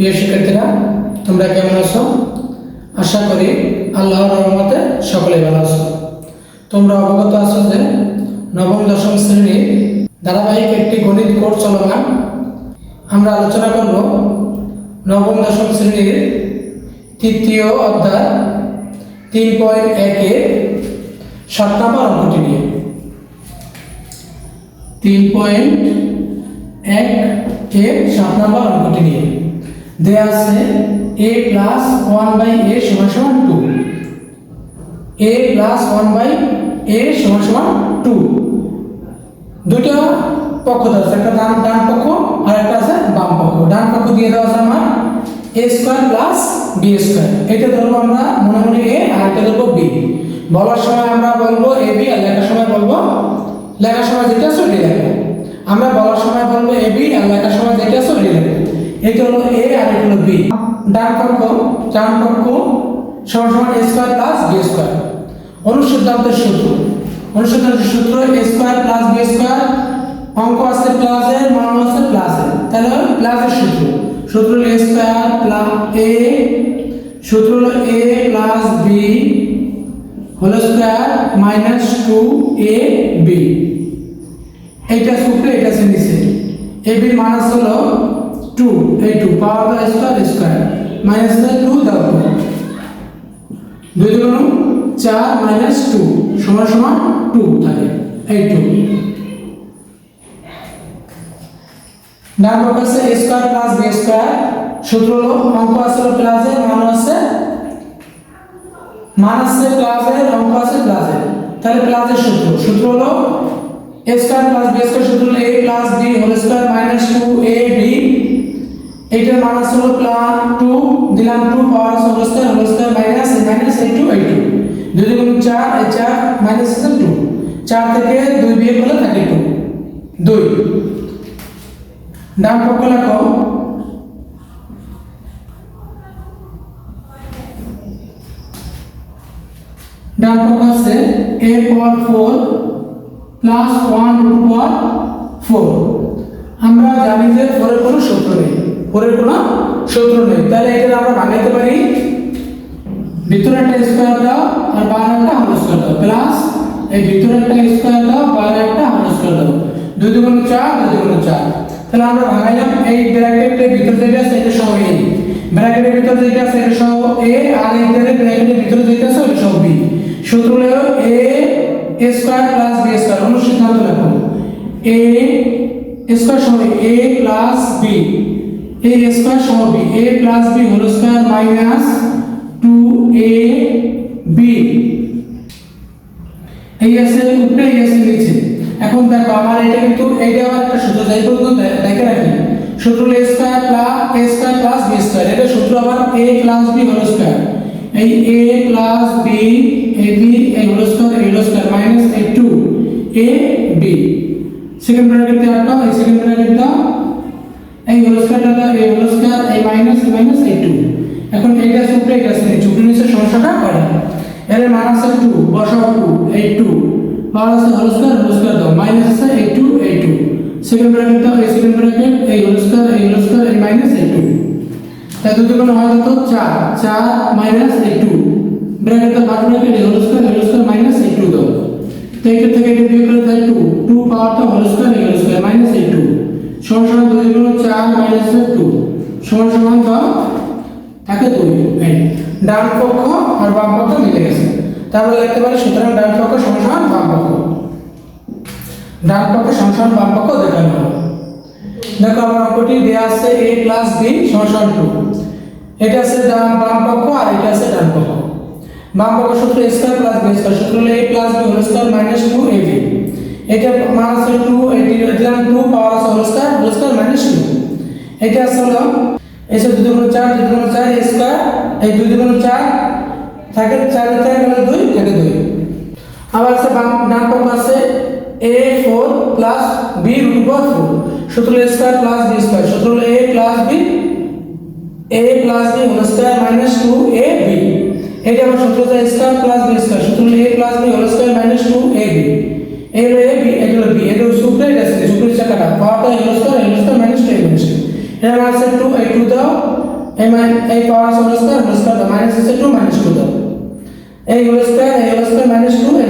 প্রিয় শিক্ষার্থীরা, তোমরা কেমন আছো? আশা করি আল্লাহর রহমতে সকলে ভালো আছো। তোমরা অবগত আছো যে নবম, দশম শ্রেণির ধারাবাহিক একটি গণিত কোর্স চলমান। আমরা আলোচনা করব নবম, দশম শ্রেণির তৃতীয় অধ্যায় তিন পয়েন্ট একের সাত নম্বর অঙ্কটি নিয়ে। তিন পয়েন্ট এক এর সাত নম্বর অঙ্কটি নিয়ে। দেয়া আছে A plus one by A সমান সমান two A plus one by A সমান সমান টু দুটো পক্ষ দেওয়া আছে, একটা ডান ডান পক্ষ আর একটা আছে বাম পক্ষ। ডান পক্ষ দিয়ে দেওয়া আছে আমার A square plus B square এটা ধরবো আমরা মনে মনে এ আর একটা ধরবো বি বলার সময় আমরা বলব এ বি আর লেখার সময় বলব, লেখার সময় যেটা আছে ওটি আমরা বলার সময় বলব এ বি আর লেখার সময় যেটা আছে ওটি এটা এটা হলো বি। ডান পক্ষ ডান পক্ষ সমান সমান A square plus B square অনুসিদ্ধান্তের সূত্র। অনুসিদ্ধান্তের সূত্র A square plus B square অঙ্ক আছে প্লাস প্লাসের মান আছে প্লাসের তাহলে প্লাসের সূত্র। সূত্র হলো এ স্কোয়ার প্লাস এ সূত্র হলো A plus B whole square minus two A B এইটা সূত্র, এটা আছে নিচে। এ বি মাইনাস হলো টু এই টু পাওয়ার দা স্কোয়ার স্কোয়ার মাইনাস দা টু দাও দুই দুগুণ চার মাইনাস টু সমান সমান টু থাকে এই টু ডান পক্ষ আছে a square plus b square সূত্র হলো, অঙ্ক আছে প্লাসের মান আছে মান আছে প্লাসের অঙ্ক আছে প্লাসের তাহলে প্লাসের সূত্র সূত্র হলো, a square plus b square সূত্র হলো a plus b whole square minus 2ab এইটার মান আছে হলো প্লাস 2 দিলাম 2 পাওয়ার আছে whole square whole square minus minus a2 a2 দুই দুগুণ 4 এই 4 মাইনাস আছে 2 4 থেকে 2 বিয়োগ করলে থাকে 2 2 ডান পক্ষ লেখো ডান পক্ষ আছে a power 4 plus 1 root power 4 আমরা জানি যে 4 এর কোনো সূত্র নেই। 4 এর কোনো সূত্র নেই। তাহলে এটা আমরা বানাইতে পারি। ভিতরে একটা স্কয়ার দাও আর বাইরে একটা হোল স্কয়ার দাও। প্লাস এই ভিতরে একটা স্কয়ার দাও বাইরে একটা হোল স্কয়ার দাও। দুই দুগুণ 4 দুই দুগুণ 4 তাহলে আমরা ভাঙাইলাম এই ব্র্যাকেটের ভিতর যেটা আছে এটা সহ এ ব্র্যাকেটের ভিতর যেটা আছে এটা সহ এ আর এই ব্র্যাকেটের ভিতর যেটা আছে ওটা সহ বি সূত্র হলো A A square plus B square অনুসিদ্ধান্ত লেখো এ স্কয়ার সহ A plus B A square সহ B A plus B whole square minus two A B এই আছে, উপরে এই আছে, নিচে। এখন দেখো আমার এটা কিন্তু এইটা আবার একটা সূত্র, যাই পর্যন্ত দেখে রাখি। সূত্র হলো square plus a square plus b square এটা সূত্র আবার a plus b whole square এই a প্লাস b ab এই হোল স্কয়ার এই হোল স্কয়ার মাইনাস এই 2 a b সেকেন্ড ব্র্যাকেট দিয়ে আটকা এই সেকেন্ড ব্র্যাকেট দাও এই হোল স্কয়ারটা এই হোল স্কয়ার এই মাইনাস এই মাইনাস এই 2 এখন এইটা সূত্র এটা আছে চুপড়ি নিচে। সমস্যাটা করে। এর মান আছে 2 বসাও 2 এই 2 পাওয়ার আছে হোল স্কয়ার হোল স্কয়ার দাও। মাইনাস আছে এই 2 এই 2 সেকেন্ড ব্র্যাকেট দাও, এই সেকেন্ড ব্র্যাকেট এই হোল স্কয়ার এই হোল স্কয়ার এই মাইনাস এই 2 তাই দুটো কোন হয় কত? 4 4 মাইনাস এই 2 ব্র্যাকেট দাও, বাদ ব্র্যাকেট এই whole square whole square minus এই 2 দাও। তো এটা থেকে এটা বিয়োগ করে তাই 2 2 পাওয়ার তো হোল স্কয়ার এই হোল স্কয়ার মাইনাস এই 2 সমান সমান দুই গুণ 4 মাইনাস 2 সমান সমান দাও থাকে 2 ডান পক্ষ আর বাম পক্ষ মিলে গেছে। তাহলে লিখতে পারি সুতরাং ডান পক্ষ সমান বাম পক্ষ। ডান পক্ষ সমান বাম পক্ষ দেখানো হলো দেখো আমার অঙ্কটি দেয়া আছে a প্লাস b সমান টু এটা আছে ডান, বাম পক্ষ আর এটা আছে ডান পক্ষ। বাম পক্ষ সূত্র স্কয়ার প্লাস b স্কয়ার সূত্র হলো a plus b whole square minus 2 ab এটা মান টু 2 এটি দিলাম 2 পাওয়ার আছে স্কয়ার হোল স্কয়ার মাইনাস 2 এটা আছে হলো এই সব দুই গুণ 4 দুই গুণ 4 a স্কয়ার এই দুই গুণ 4 থাকে 4 এর থেকে গেলে 2 থাকে 2 আবার আছে বাম, ডান পক্ষ আছে a4 প্লাস b রুট 4 সূত্র a square plus b square সূত্র a plus b, a plus b whole square minus 2ab এটা আমার সূত্র স্কয়ার প্লাস b স্কয়ার সূত্র a plus b whole square minus 2ab a হলো a A B, এগুলো B, এগুলো সূত্র এটা সূত্রের চাকাটা। পাওয়ারটা এগুলো square whole square minus 2 minus 2 এর আছে টু এই টু দাও। এই মানে এই power whole square whole square minus আছে টু মাইনাস টু দাও। এই হোল স্কয়ার এই হোল স্কয়ার মাইনাস টু এই